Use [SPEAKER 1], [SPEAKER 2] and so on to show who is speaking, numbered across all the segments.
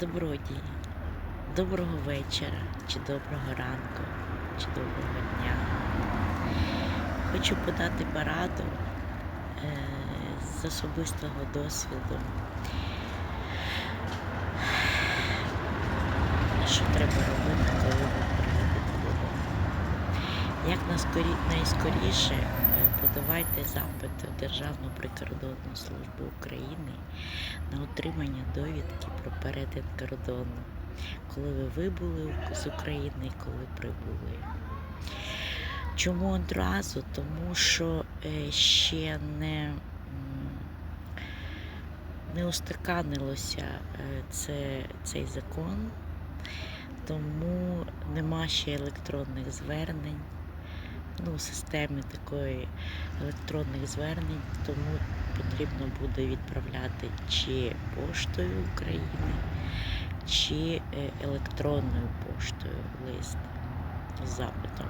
[SPEAKER 1] Добродії, доброго вечора, чи доброго ранку, чи доброго дня. Хочу подати пораду е, з особистого досвіду, що треба робити, коли ви приїдете додому. Як найскоріше подавайте запит у Державну прикордонну службу України на отримання довідки про перетин кордону, коли ви вибули з України і коли прибули. Чому одразу? Тому що е, ще не, не устаканилося е, це, цей закон, тому нема ще електронних звернень, ну, системи такої електронних звернень, тому потрібно буде відправляти чи поштою України, чи е, електронною поштою лист з запитом.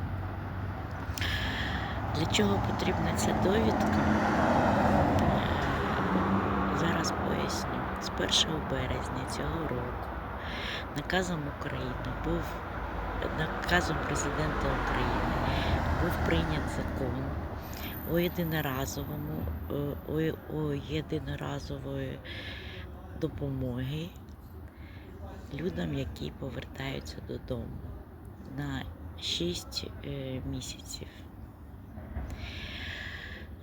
[SPEAKER 1] Для чого потрібна ця довідка? Е, Зараз поясню. З 1 березня цього року наказом України був наказом президента України був прийнят закон о єдиноразовому е, о, о єдиноразової допомоги людям, які повертаються додому на 6 е, місяців.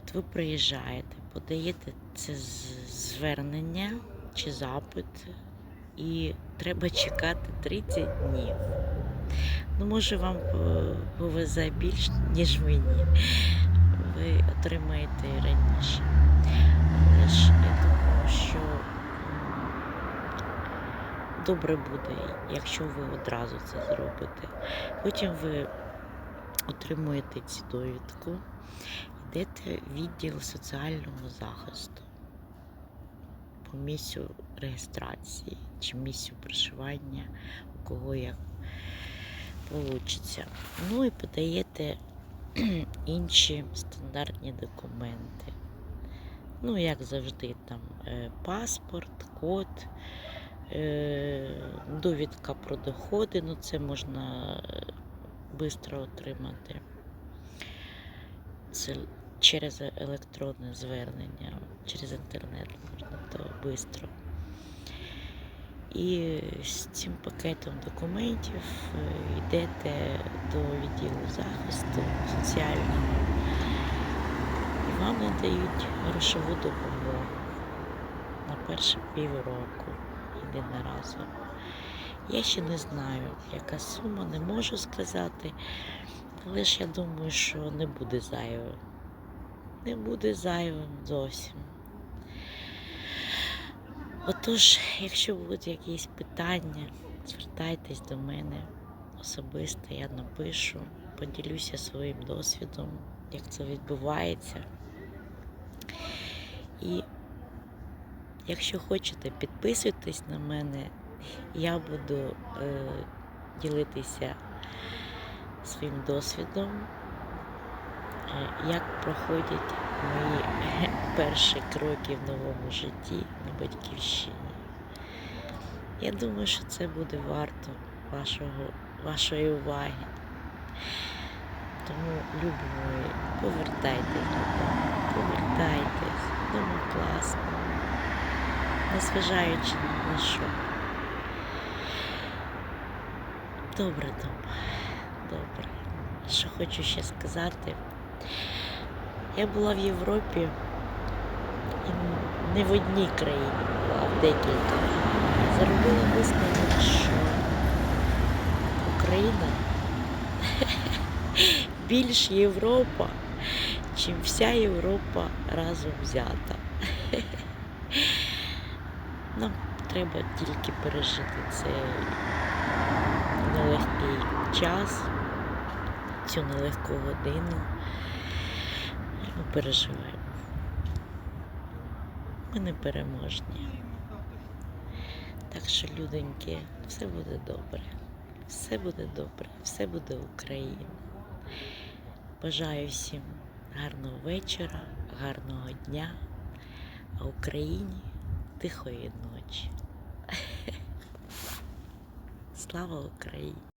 [SPEAKER 1] От ви приїжджаєте, подаєте це звернення чи запит, і треба чекати 30 днів. Ну, може, вам е, повезе більш, ніж мені. Ви отримаєте раніше. Але ж я думаю, що добре буде, якщо ви одразу це зробите. Потім ви отримуєте цю довідку, йдете в відділ соціального захисту по місцю реєстрації чи місцю проживання, у кого як получиться. Ну і подаєте інші стандартні документи. Ну, як завжди, там е, паспорт, код, е, довідка про доходи, ну це можна швидко отримати. Це через електронне звернення, через інтернет можна то швидко. І з цим пакетом документів е, йдете до відділу захисту соціального і вам надають грошову допомогу на перше півроку єдиноразово. Я ще не знаю, яка сума, не можу сказати, але ж я думаю, що не буде зайвим. Не буде зайвим зовсім. Отож, якщо будуть якісь питання, звертайтесь до мене. Особисто, я напишу, поділюся своїм досвідом, як це відбувається. І якщо хочете, підписуйтесь на мене, я буду е, ділитися своїм досвідом, як проходять мої перші кроки в новому житті на батьківщині. Я думаю, що це буде варто вашого, вашої уваги. Тому, любі мої, повертайтесь додому, повертайтесь, дома класно, незважаючи на що. Добре дома, добре. Що хочу ще сказати. Я була в Європі і не в одній країні була, а в декілька. Зробила висновок, що Україна більш Європа, чим вся Європа разом взята. Нам треба тільки пережити цей нелегкий час, цю нелегку годину. Ми переживаємо. Ми не переможні. Так що, людоньки, все буде добре. Все буде добре, все буде Україна. Бажаю всім гарного вечора, гарного дня, а Україні тихої ночі. Слава Україні!